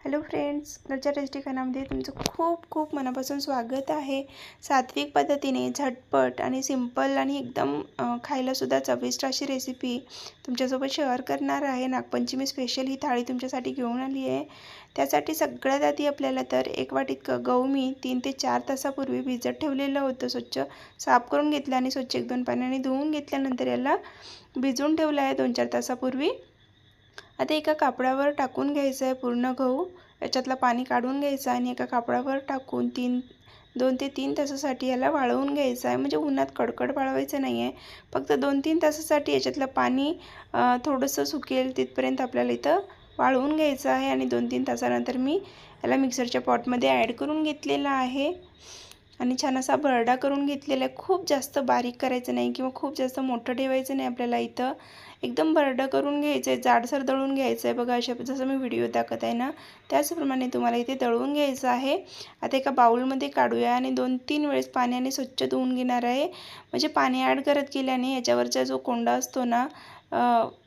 Hello friends घरच्या tasty तुमचं खूप खूप मनापासून स्वागत आहे. सात्विक पद्धतीने झटपट आणि सिंपल आणि एकदम खायलासुद्धा चविष्ट अशी रेसिपी तुमच्यासोबत शेअर करणार आहे. नागपंचमी स्पेशल ही थाळी तुमच्यासाठी घेऊन आली आहे. त्यासाठी सगळ्यात आधी आपल्याला तर एक वाटीत क गहू मी तीन ते चार तासापूर्वी भिजत ठेवलेलं होतं. स्वच्छ साफ करून घेतलं आणि स्वच्छ एक दोन पाण्याने धुवून घेतल्यानंतर याला भिजवून ठेवलं आहे दोन चार तासापूर्वी. आता एका कापडावर टाकून घ्यायचं आहे पूर्ण गहू. याच्यातलं पाणी काढून घ्यायचं आणि एका कापडावर टाकून तीन दोन ते तीन तासासाठी याला वाळवून घ्यायचं आहे म्हणजे उन्हात कडकड वाळवायचं नाही आहे फक्त दोन तीन तासासाठी याच्यातलं पाणी थोडंसं सुकेल तिथपर्यंत आपल्याला इथं वाळवून घ्यायचं आहे. आणि दोन तीन तासानंतर मी याला मिक्सरच्या पॉटमध्ये ॲड करून घेतलेला आहे. आणि छान असा भरडा करून घेतलेला आहे. खूप जास्त बारीक करायचं नाही किंवा खूप जास्त मोठं ठेवायचं नाही आपल्याला इथं. एकदम बरडं करून घ्यायचं आहे जाडसर दळून घ्यायचं आहे बघा अशा जसं मी व्हिडिओ दाखवत आहे ना त्याचप्रमाणे तुम्हाला इथे दळून घ्यायचं आहे. आता एका बाऊलमध्ये काढूया आणि दोन तीन वेळेस पाण्याने स्वच्छ धुवून घेणार आहे. म्हणजे पाणी ॲड करत गेल्याने याच्यावरचा जो कोंडा असतो ना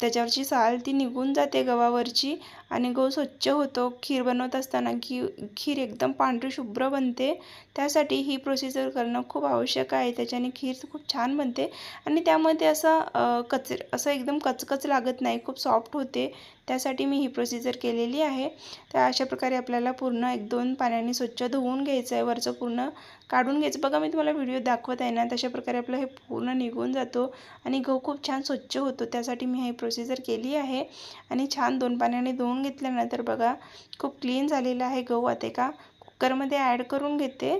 त्याच्यावरची साल ती निघून जाते गव्हावरची. आणि गहू स्वच्छ होतो. खीर बनवत असताना घी खीर एकदम पांढरी शुभ्र बनते. त्यासाठी ही प्रोसिजर करणं खूप आवश्यक आहे. त्याच्याने खीर खूप छान बनते. आणि त्यामध्ये असं कच असं एकदम कचकच लागत नाही. खूप सॉफ्ट होते. त्यासाठी मी ही प्रोसिजर केलेली आहे. तर अशा प्रकारे आपल्याला पूर्ण एक दोन पाण्याने स्वच्छ धुवून घ्यायचं आहे वरचं पूर्ण काढून घ्यायचं. बघा मी तुम्हाला व्हिडिओ दाखवत आहे ना तशा प्रकारे आपलं हे पूर्ण निघून जातो. आणि गहू खूप छान स्वच्छ होतो. त्यासाठी मी ही प्रोसिजर केली आहे. आणि छान दोन पाण्याने धुवून घेतल्यानंतर बघा खूप क्लीन झालेलं आहे गहू आता एका कुकरमध्ये ॲड करून घेते.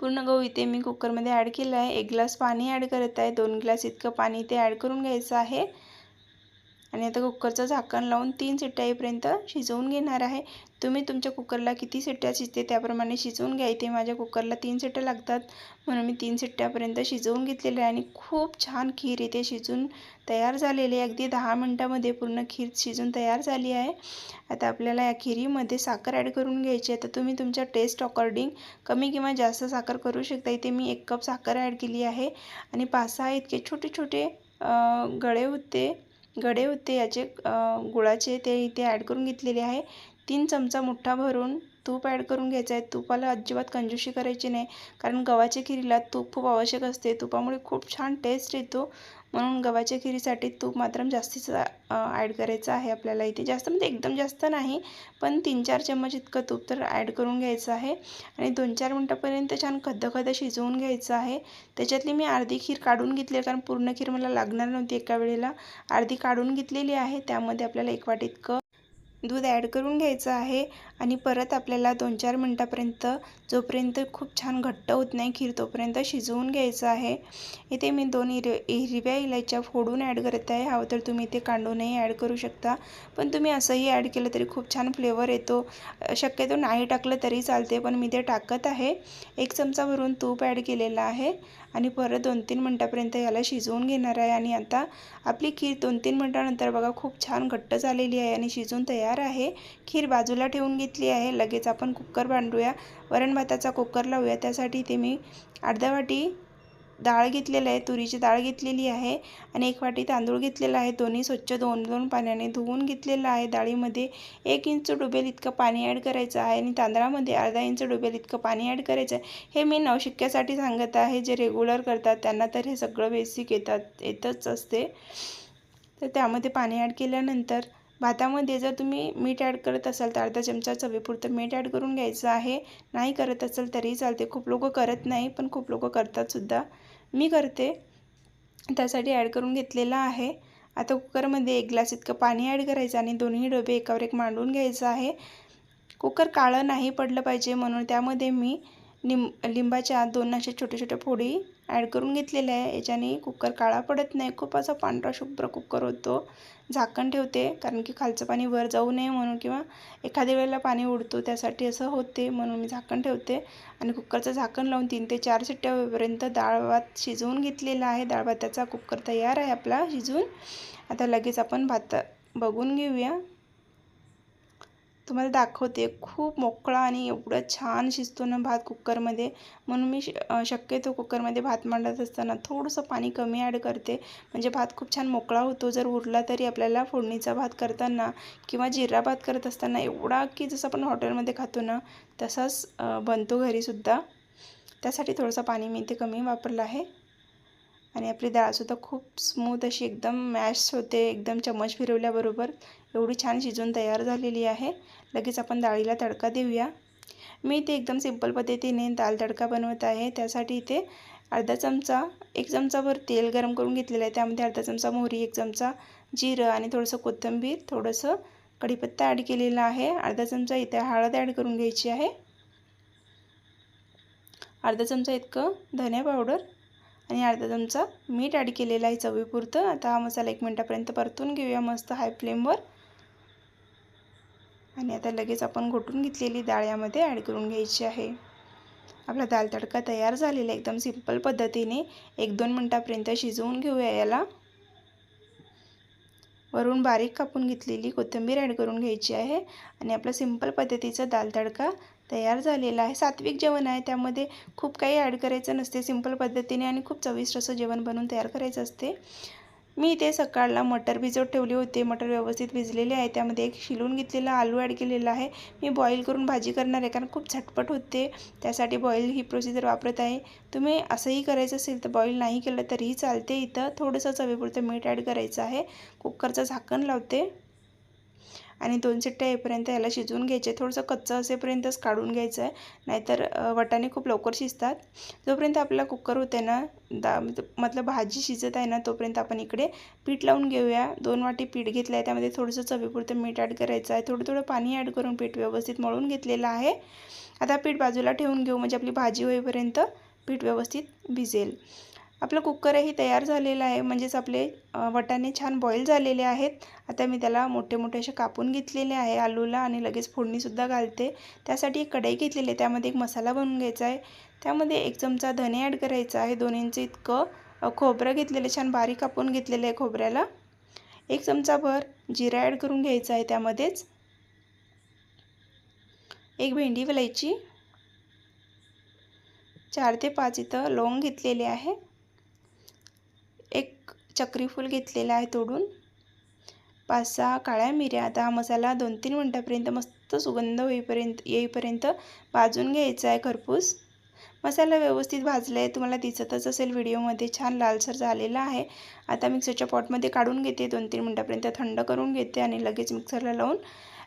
पूर्ण गहू इथे मी कुकरमध्ये ॲड केलं आहे. एक ग्लास पाणी ॲड करत आहे. दोन ग्लास इतकं पाणी इथे ॲड करून घ्यायचं आहे. आणि आता कुकरचं झाकण लावून तीन शिट्ट्या येईपर्यंत शिजवून घेणार आहे. तुम्ही तुमच्या कुकरला किती शिट्ट्या शिजते त्याप्रमाणे शिजवून घ्या. इथे माझ्या कुकरला तीन शिट्ट्या लागतात. म्हणून मी तीन शिट्ट्यापर्यंत शिजवून घेतलेलं आहे आणि खूप छान खीर इथे शिजून तयार झालेली आहे. अगदी दहा मिनटामध्ये पूर्ण खीर शिजून तयार झाली आहे. आता आपल्याला या खिरीमध्ये साखर ॲड करून घ्यायची आहे. तर तुम्ही तुमच्या टेस्ट अकॉर्डिंग कमी किंवा जास्त साखर करू शकता. इथे मी एक कप साखर ॲड केली आहे. आणि पाच सहा इतके छोटे छोटे गळे होते. गडे होते. याचे गुळाचे ते इथे ॲड करून घेतलेले आहे. तीन चमचा मुठ्ठा भरून तूप ॲड करून घ्यायचं आहे. तुपाला अजिबात कंजूशी करायची नाही. कारण गव्हाच्या खिरीला तूप खूप आवश्यक असते. तुपामुळे खूप छान टेस्ट येतो. म्हणून गव्हाच्या खिरीसाठी तूप मात्र जास्तीचं ॲड करायचं आहे आपल्याला इथे. जास्त म्हणजे एकदम जास्त नाही पण तीन चार चम्मच इतकं तूप तर ॲड करून घ्यायचं आहे. आणि दोन चार मिनटापर्यंत छान खद्द शिजवून घ्यायचं आहे. त्याच्यातली मी अर्धी खीर काढून घेतली आहे कारण पूर्ण खीर मला लागणार नव्हती एका वेळेला. अर्धी काढून घेतलेली आहे. त्यामध्ये आपल्याला एक वाटी इतकं दूध ॲड करून घ्यायचं आहे. आणि परत आपल्याला दोन चार मिनटापर्यंत जोपर्यंत खूप छान घट्ट होत नाही खीर तोपर्यंत शिजवून घ्यायचं आहे. इथे मी दोन हिर हिरव्या इलायच्या फोडून ॲड करत आहे. हवं तर तुम्ही इथे कांडूनही ॲड करू शकता. पण तुम्ही असंही ॲड केलं तरी खूप छान फ्लेवर येतो. शक्यतो नाही टाकलं तरी चालते पण मी ते टाकत आहे. एक चमचा भरून तूप ॲड केलेलं आहे आणि परत दोन तीन मिनटापर्यंत याला शिजवून घेणार आहे. आणि आता आपली खीर दोन तीन मिनटानंतर बघा खूप छान घट्ट झालेली आहे आणि शिजून तयार आहे. खीर बाजूला ठेवून घेतली आहे. लगेच आपण कुकर बांधूया वरण भाताचा कुकर लावूया. त्यासाठी ते मी अर्धा वाटी डाळ घेतलेलं आहे. तुरीची डाळ घेतलेली आहे आणि एक वाटी तांदूळ घेतलेला आहे. दोन्ही स्वच्छ दोन दोन पाण्याने धुवून घेतलेलं आहे. डाळीमध्ये एक इंच डुबेल इतकं पाणी ॲड करायचं आहे आणि तांदळामध्ये अर्धा इंच डुबेल इतकं पाणी ॲड करायचं आहे. हे मी नवशिक्क्यासाठी सांगत आहे. जे रेग्युलर करतात त्यांना तर हे सगळं बेसिक येतात येतच असते. तर त्यामध्ये पाणी ॲड केल्यानंतर भातामध्ये जर तुम्ही मीठ ॲड करत असाल तर अर्धा चमचा चवीपुरतं मीठ ॲड करून घ्यायचं आहे. नाही करत असाल तरी चालते खूप लोक करत नाही पण खूप लोक करतातसुद्धा मी करते. त्यासाठी ॲड करून घेतलेलं आहे. आता कुकरमध्ये एक ग्लास इतकं पाणी ॲड करायचं आणि दोन्ही डबे एकावर एक मांडून घ्यायचं आहे. कुकर काळं नाही पडलं पाहिजे म्हणून त्यामध्ये मी निम लिंबाच्या दोन अशा छोट्या छोट्या फोडी ॲड करून घेतलेल्या आहे. याच्याने कुकर काळा पडत नाही. खूप असा पांढरा शुभ्र कुकर होतो. झाकण ठेवते कारण की खालचं पाणी वर जाऊ नये म्हणून किंवा एखाद्या वेळेला पाणी उडतो त्यासाठी असं होते म्हणून मी झाकण ठेवते. आणि कुकरचं झाकण लावून तीन ते चार शिट्ट्यापर्यंत डाळ भात शिजवून घेतलेला आहे. डाळ भाताचा कुकर तयार आहे आपला शिजवून आता लगेच आपण भात बघून घेऊया. तुम्हाला दाखवते. खूप मोकळा आणि एवढं छान शिजतो ना भात कुकरमध्ये. म्हणून मी श शक्यतो कुकरमध्ये भात मांडत असताना थोडंसं पाणी कमी ॲड करते. म्हणजे भात खूप छान मोकळा होतो. जर उरला तरी आपल्याला फोडणीचा भात करताना किंवा जिरा भात करत असताना एवढा की जसं आपण हॉटेलमध्ये खातो ना तसाच बनतो घरीसुद्धा. त्यासाठी थोडंसं पाणी मी इथे कमी वापरलं आहे. आणि आपली डाळसुद्धा खूप स्मूथ अशी एकदम मॅश होते. एकदम चमच फिरवल्याबरोबर एवढी छान शिजून तयार झालेली आहे. लगेच आपण डाळीला तडका देऊया. मी इथे एकदम सिंपल पद्धतीने दाल तडका बनवत आहे. त्यासाठी इथे अर्धा चमचा एक चमचाभर तेल गरम करून घेतलेलं आहे. त्यामध्ये अर्धा चमचा मोहरी एक चमचा जिरं आणि थोडंसं कोथिंबीर थोडंसं कढीपत्ता ॲड केलेला आहे. अर्धा चमचा इथे हळद ॲड करून घ्यायची आहे. अर्धा चमचा इतकं धने पावडर आणि अर्धा चमचा मीठ ॲड केलेलं आहे चवीपुरतं. आता हा मसाला एक मिनटापर्यंत परतून घेऊया. मस्त हाय फ्लेमवर आणि आता लगेच आपण घोटून घेतलेली डाळ यामध्ये ॲड करून घ्यायची आहे. आपला दाल तडका तयार झालेला एकदम सिंपल पद्धतीने एक दोन मिनटापर्यंत शिजवून घेऊया याला. वरून बारीक कापून घेतलेली कोथिंबीर ॲड करून घ्यायची आहे. आणि आपला सिंपल पद्धतीचा दाल तडका तयार झालेला आहे. सात्विक जेवण आहे. त्यामध्ये खूप काही ॲड करायचं नसते. सिंपल पद्धतीने आणि खूप चविष्ट असं जेवण बनवून तयार करायचं असते. मी इथे सकाळला मटर भिजत ठेवले होते. मटर व्यवस्थित भिजलेले आहे. त्यामध्ये एक शिलून घेतलेला आलू ॲड केलेला आहे. मी बॉईल करून भाजी करणार आहे कारण खूप झटपट होते. त्यासाठी बॉईल ही प्रोसिजर वापरत आहे. तुम्ही असंही करायचं असेल तर बॉईल नाही केलं तरीही चालते. इथं थोडंसं चवीपुरतं मीठ ॲड करायचं आहे. कुकरचं झाकण लावते. आणि दोन चिट्ट्या येईपर्यंत याला शिजवून घ्यायचे. थोडंसं कच्चं असेपर्यंतच काढून घ्यायचं आहे नाहीतर वटाणे खूप लवकर शिजतात. जोपर्यंत आपला कुकर होते ना दा मतलब भाजी शिजत आहे ना तोपर्यंत आपण इकडे पीठ लावून घेऊया. दोन वाटी पीठ घेतलं आहे त्यामध्ये थोडंसं चवीपुरतं मीठ ॲड करायचं आहे. थोडं थोडं पाणी ॲड करून पीठ व्यवस्थित मळून घेतलेलं आहे. आता पीठ बाजूला ठेवून घेऊ. म्हणजे आपली भाजी होईपर्यंत पीठ व्यवस्थित भिजेल. आपलं कुकरही तयार झालेलं आहे. म्हणजेच आपले वटाणे छान बॉईल झालेले आहेत. आता मी त्याला मोठे मोठे असे कापून घेतलेले आहे आलूला आणि लगेच फोडणीसुद्धा घालते. त्यासाठी एक कढई घेतलेली आहे. त्यामध्ये एक मसाला बनवून घ्यायचा आहे. त्यामध्ये एक चमचा धने ॲड करायचा आहे. दोन इंच इतकं खोबरं घेतलेलं छान बारीक कापून घेतलेलं आहे खोबऱ्याला. एक चमचाभर जिरा ॲड करून घ्यायचा आहे त्यामध्येच. एक भेंडी विलायची चार ते पाच इथं लवंग घेतलेले आहे. चक्रीफूल घेतलेलं आहे तोडून. पाच सहा काळ्या मिऱ्या. आता हा मसाला दोन तीन मिनटापर्यंत मस्त सुगंध होईपर्यंत येईपर्यंत भाजून घ्यायचा आहे खरपूस. मसाला व्यवस्थित भाजला आहे तुम्हाला दिसतच असेल व्हिडिओमध्ये. छान लालसर झालेला आहे. आता मिक्सरच्या पॉटमध्ये काढून घेते. दोन तीन मिनटापर्यंत थंड करून घेते आणि लगेच मिक्सरला लावून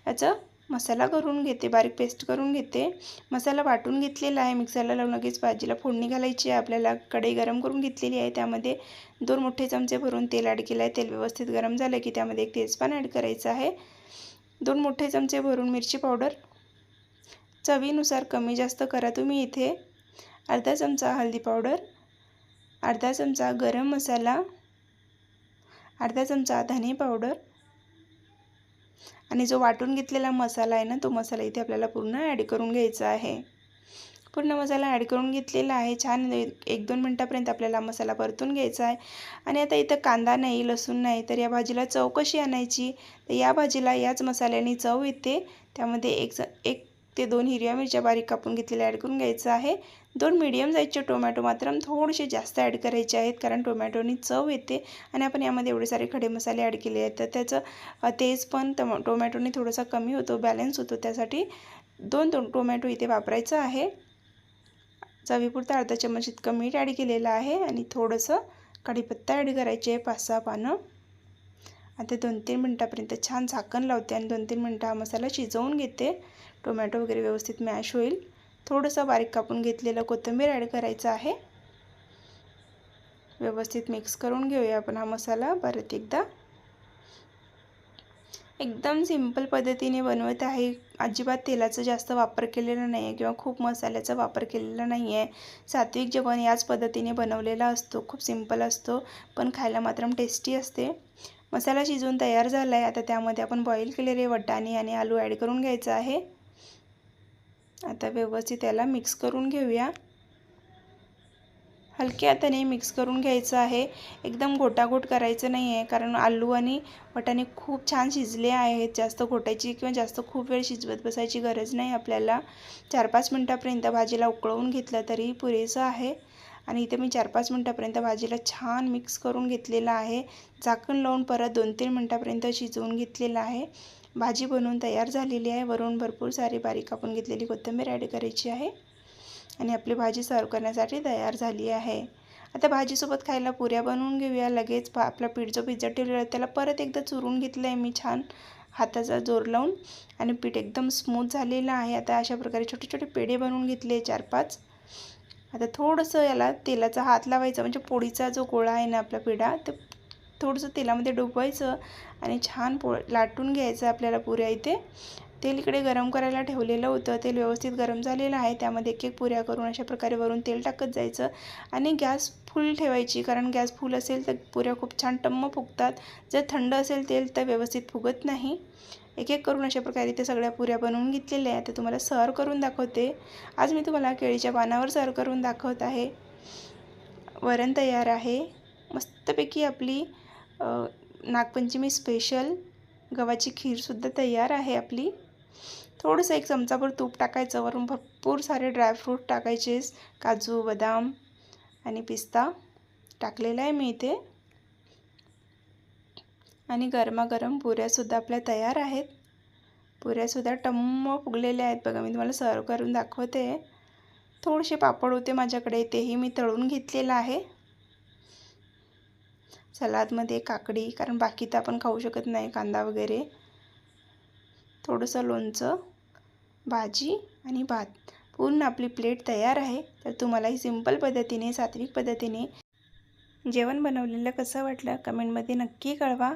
याचं मसाला करून घेते बारीक पेस्ट करून घेते. मसाला वाटून घेतलेला आहे मिक्सरला लावून लगेच भाजीला फोडणी घालायची आहे. आपल्याला कढई गरम करून घेतलेली आहे. त्यामध्ये दोन मोठे चमचे भरून तेल ॲड केलं आहे तेल व्यवस्थित गरम झालं की त्यामध्ये एक तेजपान ॲड करायचं आहे. दोन मोठे चमचे भरून मिरची पावडर चवीनुसार कमी जास्त करा तुम्ही इथे. अर्धा चमचा हळदी पावडर अर्धा चमचा गरम मसाला. अर्धा चमचा धने पावडर आणि जो वाटून घेतलेला मसाला आहे ना तो मसाला इथे आपल्याला पूर्ण ॲड करून घ्यायचा आहे. पूर्ण मसाला ॲड करून घेतलेला आहे. छान एक दोन मिनटापर्यंत आपल्याला मसाला परतून घ्यायचा आहे. आणि आता इथं कांदा नाही लसूण नाही तर या भाजीला चव कशी आणायची? तर या भाजीला याच मसाल्याने चव येते. त्यामध्ये एक एक ते दोन हिरव्या मिरच्या बारीक कापून घेतलेल्या ॲड करून घ्यायचं आहे. दोन मीडियम साईजचे टोमॅटो मात्र थोडेसे जास्त ॲड करायचे आहेत कारण टोमॅटोनी चव येते आणि आपण यामध्ये एवढे सारे खडे मसाले ॲड केले आहेत. तर त्याचं तेज पण टम टोमॅटोने थोडासा कमी होतो बॅलन्स होतो. त्यासाठी दोन दोन टोमॅटो इथे वापरायचं आहे. चवीपुरता अर्धा चम्मच इतकं मीठ ॲड केलेलं आहे आणि थोडंसं कढीपत्ता ॲड करायचे आहे पाच सहा पानं. आता दोन तीन मिनटापर्यंत छान झाकण लावते आणि दोन तीन मिनटं हा मसाला शिजवून घेते. टोमॅटो वगैरे व्यवस्थित मॅश होईल. थोडंसं बारीक कापून घेतलेलं कोथिंबीर ॲड करायचं आहे. व्यवस्थित मिक्स करून घेऊया आपण हा मसाला परत एकदा. एकदम सिंपल पद्धतीने बनवत आहे. अजिबात तेलाचा जास्त वापर केलेला नाही आहे किंवा खूप मसाल्याचा वापर केलेला नाही आहे सात्विक जेवण याच पद्धतीने बनवलेला असतो. खूप सिंपल असतो पण खायला मात्र टेस्टी असते. मसाला शिजवून तयार झाला आहे आता त्यामध्ये आपण बॉईल केलेले वटाणे आणि आलू ॲड करून घ्यायचं आहे. आता व्यवस्थित याला मिक्स करून घेऊया. हलक्या हाताने मिक्स करून घ्यायचं आहे. एकदम गोटागोट करायचं नाही आहे कारण आलू आणि वटाणे खूप छान शिजले आहेत. जास्त घोटायची किंवा जास्त खूप वेळ शिजवत बसायची गरज नाही आपल्याला. चार पाच मिनटापर्यंत भाजीला उकळवून घेतलं तरी पुरेसं आहे. आणि इथे मी चार पाच मिनटापर्यंत भाजीला छान मिक्स करून घेतलेलं आहे. झाकण लावून परत दोन तीन मिनटापर्यंत शिजवून घेतलेलं आहे. भाजी बनवून तयार झालेली आहे. वरून भरपूर सारी बारीक कापून घेतलेली कोथिंबीर ॲड करायची आहे. आणि आपली भाजी सर्व करण्यासाठी तयार झाली आहे. आता भाजीसोबत खायला पुऱ्या बनवून घेऊया. लगेच आपला पीठ जो पिझ्झा ठेवलेला आहे त्याला परत एकदा चुरून घेतलं आहे मी छान हाताचा जोर लावून. आणि पीठ एकदम स्मूथ झालेलं आहे. आता अशा प्रकारे छोटे छोटे पेढे बनवून घेतले चार पाच आता थोडंसं याला तेलाचा हात लावायचा म्हणजे पोळीचा जो गोळा आहे ना आपला पेढा ते थोडंसं तेलामध्ये डुबवायचं आणि छान पो लाटून घ्यायचं आपल्याला पुऱ्या इथे. तेल इकडे गरम करायला ठेवलेलं होतं. तेल व्यवस्थित गरम झालेलं आहे. त्यामध्ये एक एक पुऱ्या करून अशा प्रकारे वरून तेल टाकत जायचं आणि गॅस फुल ठेवायची. कारण गॅस फुल असेल तर पुऱ्या खूप छान टम्म फुगतात. जर थंड असेल तेल तर व्यवस्थित फुगत नाही. एक एक करून अशा प्रकारे ते सगळ्या पुऱ्या बनवून घेतलेल्या आहेत. तर तुम्हाला सर्व करून दाखवते. आज मी तुम्हाला केळीच्या पानावर सर्व करून दाखवत आहे. वरण तयार आहे. मस्तपैकी आपली नागपंचमी स्पेशल गव्हाची खीरसुद्धा तयार आहे आपली. थोडंसं एक चमचाभर तूप टाकायचं वरून भरपूर सारे ड्रायफ्रूट टाकायचेस काजू बदाम आणि पिस्ता टाकलेला आहे मी इथे. आणि गरमागरम पुऱ्यासुद्धा आपल्या तयार आहेत. पुऱ्यासुद्धा टम्म फुगलेल्या आहेत बघा मी तुम्हाला सर्व करून दाखवते. थोडेसे पापड होते माझ्याकडे तेही मी तळून घेतलेलं आहे. सलादमध्ये काकडी कारण बाकी तर आपण खाऊ शकत नाही कांदा वगैरे. थोडंसं लोणचं भाजी आणि भात. पूर्ण आपली प्लेट तयार आहे. तर तुम्हालाही सिंपल पद्धतीने सात्विक पद्धतीने जेवण बनवलेलं कसं वाटलं कमेंटमध्ये नक्की कळवा.